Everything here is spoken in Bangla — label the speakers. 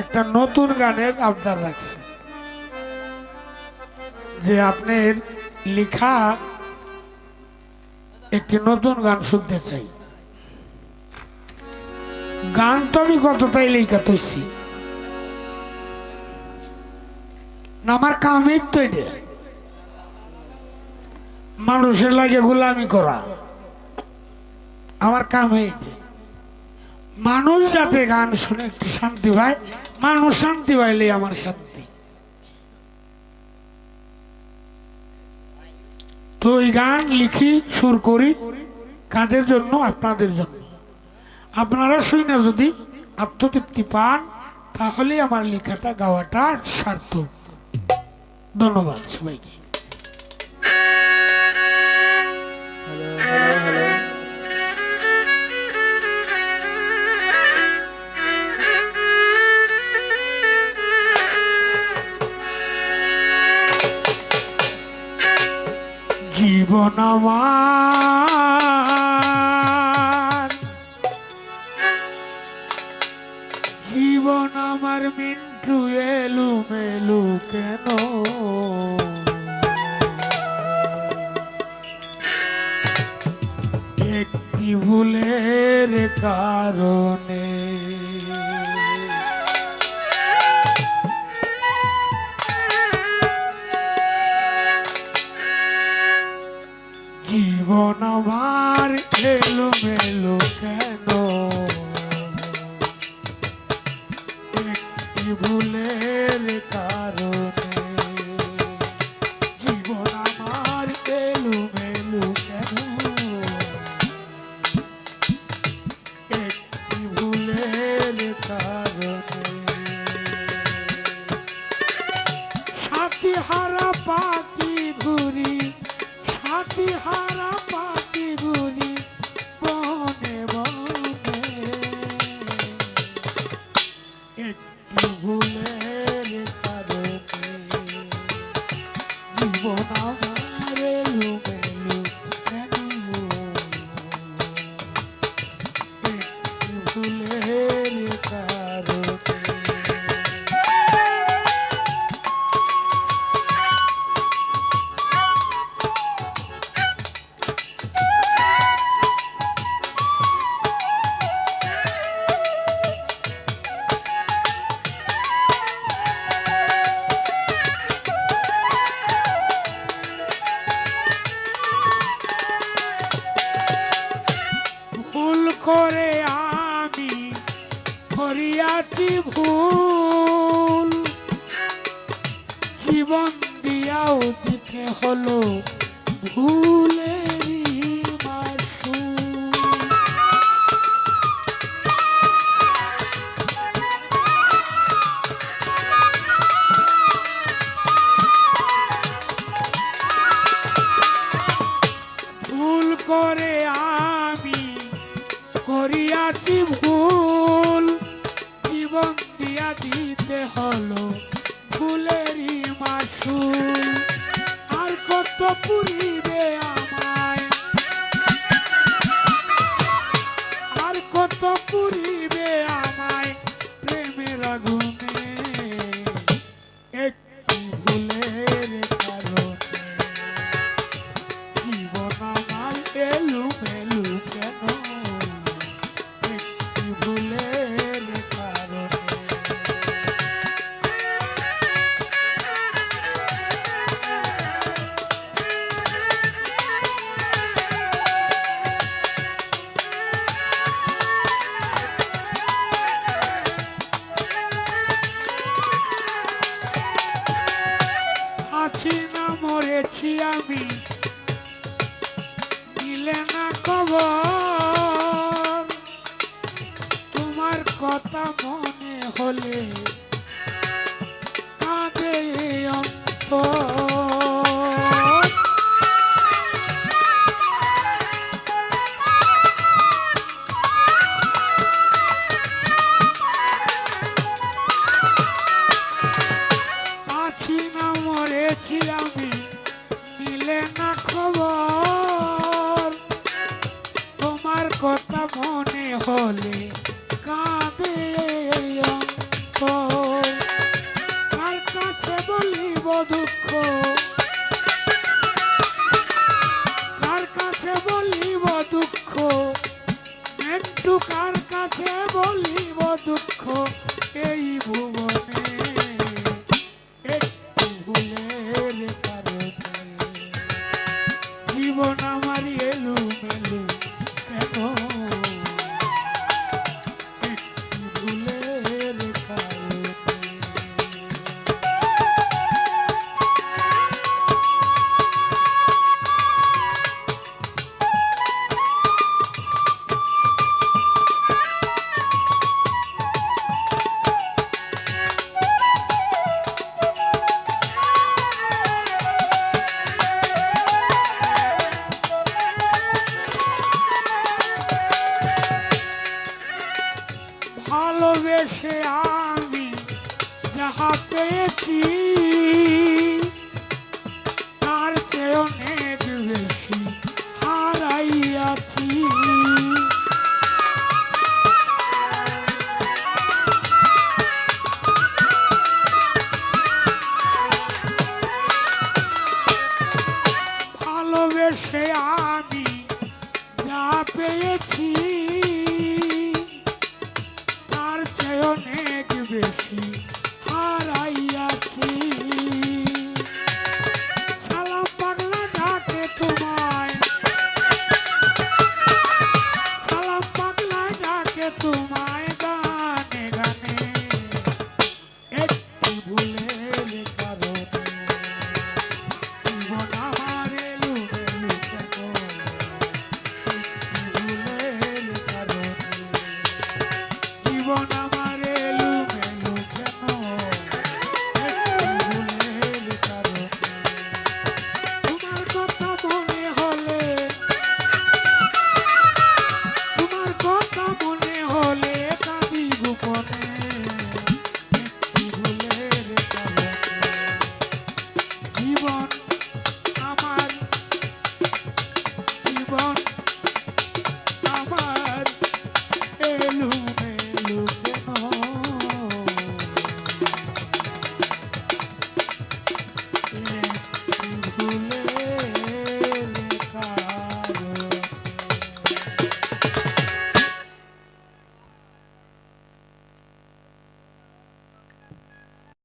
Speaker 1: একটা নতুন গানের আবদার রাখছে। যে আপনার লেখা একটি নতুন গান শুনতে চাই। গান তো আমি কতটাই লেখা তৈছি আমার কামই তো মানুষের লাগে গোলামি করা। আমার কাম এইটা মানুষ যাতে গান শুনে একটু শান্তি পায়, মানুষ শান্তি পাইলে আমার শান্তি। তো ওই গান লিখি, সুর করি, কাদের জন্য? আপনাদের জন্য। আপনারা শুই না যদি আত্মতৃপ্তি পান তাহলে আমার লেখাটা গাওয়াটা সার্থক। ধন্যবাদ সবাইকে। জীবন আমার জীবন আমার মিন্টু এলু মেলু কেন? একটি ভুলের কারণে করে আমি করিয়াছি ভুল। জীবন দিয়াও দিতে হলো ভুলেরই তোমার কথা মনে হলে হলে কাঁদে কার কাছে বলিব দুঃখ? কার কাছে বলিব দুঃখ? একটু কার কাছে বলিব দুঃখ? এই ভুবনে একটু ভুলে জীবন আমার ভালোবেসে আমি যা পেয়েছি।